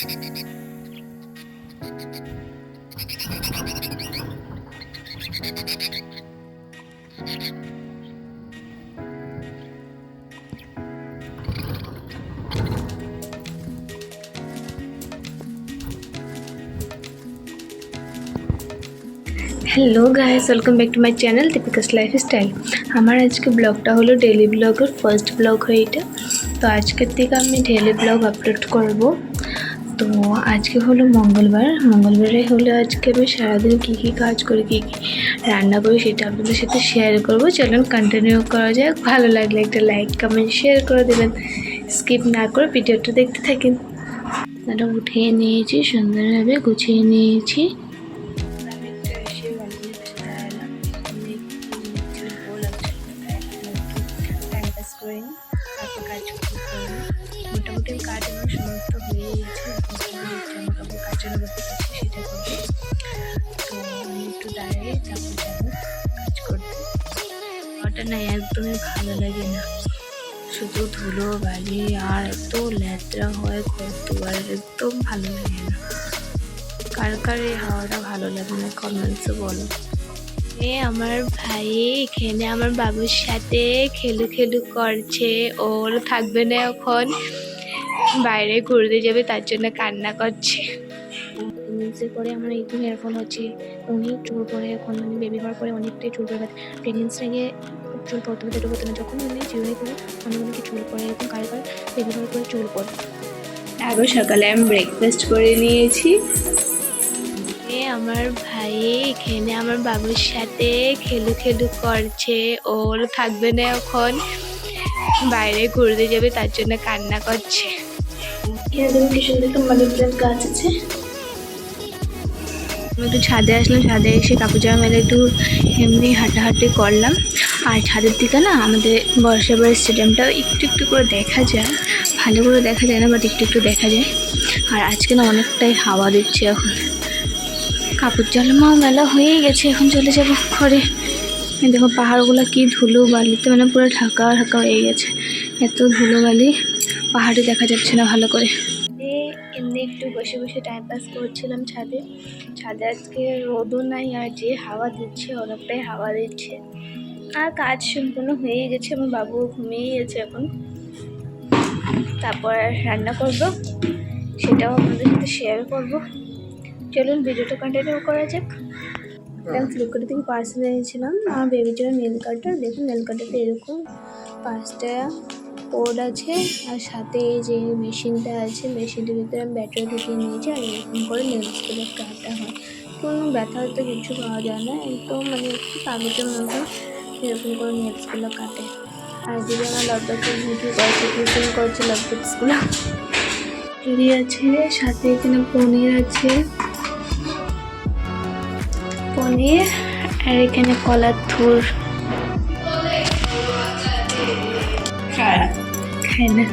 Hello guys welcome back to my channel Deepika's lifestyle আমার আজকে ব্লগটা হলো ডেলি ব্লগের ফার্স্ট ব্লগ হয় এটা তো আজকের থেকে আমি ডেলি ব্লগ আপলোড করব। তো আজকে হলো মঙ্গলবার। মঙ্গলবারে হলো আজকে আমি সারাদিন কী কী কাজ করি, কী কী রান্না করি সেটা আপনাদের সাথে শেয়ার করব। চলুন কন্টিনিউ করা যাক। ভালো লাগলে একটা লাইক কমেন্ট শেয়ার করে দেবেন। স্কিপ না করে ভিডিওটা দেখতে থাকেন। তারা উঠিয়ে নিয়েছি, সুন্দরভাবে গুছিয়ে নিয়েছি। মোটামুটি কাজ আমার সমস্ত হয়ে গেছে কাপড় কাচানো বাকি আছে সেটা করব তো একটু দাঁড়িয়ে তারপর যাব কাজ করতে। ওটা না একদমই ভালো লাগে না। শুধু ধুলো, বালি আর এত ল্যাদ্রা হয় ঘর দুয়ার, একদম ভালো লাগে না। কার কার এই হাওয়াটা ভালো লাগে না কমেন্টসে বলো। এ আমার ভাই, এখানে আমার বাবুর সাথে খেলু খেলু করছে, ওর থাকবে না এখন। বাইরে ঘুরতে যাবে তার জন্য কান্না করছে। প্রেগনেন্সি করে আমার একদম এরকম হচ্ছে অনেক চুল পরে এখন মানে বেবি হওয়ার পরে অনেকটাই চুল পরে প্রেগনেন্সি আগে খুব চুল পড়তে হতো হতো না যখন মানে জিরোই করে অনেক অনেক চুল পরে এরকম কার কার বেবি হওয়ার পরে চুল পড়ে আবার সকালে আমি ব্রেকফাস্ট করে নিয়েছি। এ আমার ভাই এখানে আমার বাবুর সাথে খেলু খেলু করছে ওর থাকবে না এখন। বাইরে ঘুরতে যাবে তার জন্য কান্না করছে। এখানে কি সুন্দর একটা মানি প্ল্যান্ট গাছ আছে? আমি একটু ছাদে আসলাম ছাদে এসে কাপড় জামা মেলে একটু এমনি হাঁটাহাঁটি করলাম। আর ছাদের দিকে না আমাদের বর্ষাবার স্টেডিয়ামটা একটু একটু করে দেখা যায়। ভালো করে দেখা যায় না বাট একটু একটু দেখা যায়। আর আজকে না অনেকটাই হাওয়া দিচ্ছে এখন। কাপড় জামাও মেলা হয়েই গেছে এখন চলে যাব ঘরে। দেখো পাহাড়গুলো কি ধুলো বালিতে মানে পুরো ঢাকা ঢাকা হয়ে গেছে। এত ধুলো বালি পাহাড়ে দেখা যাচ্ছে না ভালো করে। এমনি একটু বসে বসে টাইম পাস করছিলাম ছাদে। ছাদে আজকে রোদও নাই আর যে হাওয়া দিচ্ছে অনেকটাই হাওয়া দিচ্ছে। আর কাজ সম্পূর্ণ হয়ে গেছে, আমার বাবু ঘুমিয়ে গেছে এখন। তারপর রান্না করব, সেটাও আপনাদের সাথে শেয়ার করব। চলুন ভিডিওটা কন্টিনিউ করা যাক। আমি ফ্লিপকার্ট থেকে পার্সেল এনেছিলাম আমার বেবির জন্য নেল কাটার দেখুন নেল কাটারটা এরকম পাঁচটা কোড আছে আর সাথে এই যে মেশিনটা আছে মেশিনটার ভিতরে আমি ব্যাটারি ঢুকিয়ে নিয়েছি আর এরকম করে নেলসগুলো কাটা হয়। কোনো ব্যথা হয়তো কিছু পাওয়া যায় না একদম মানে একটু কাগজের মতো এরকম করে নেলসগুলো কাটে। আর যদি আমার লকডাউন ভিডিও করছে টিউশন করছে লকডাউনসগুলো আছে সাথে এখানে পনির আছে। পনির আর এখানে কলার থুর খায় না।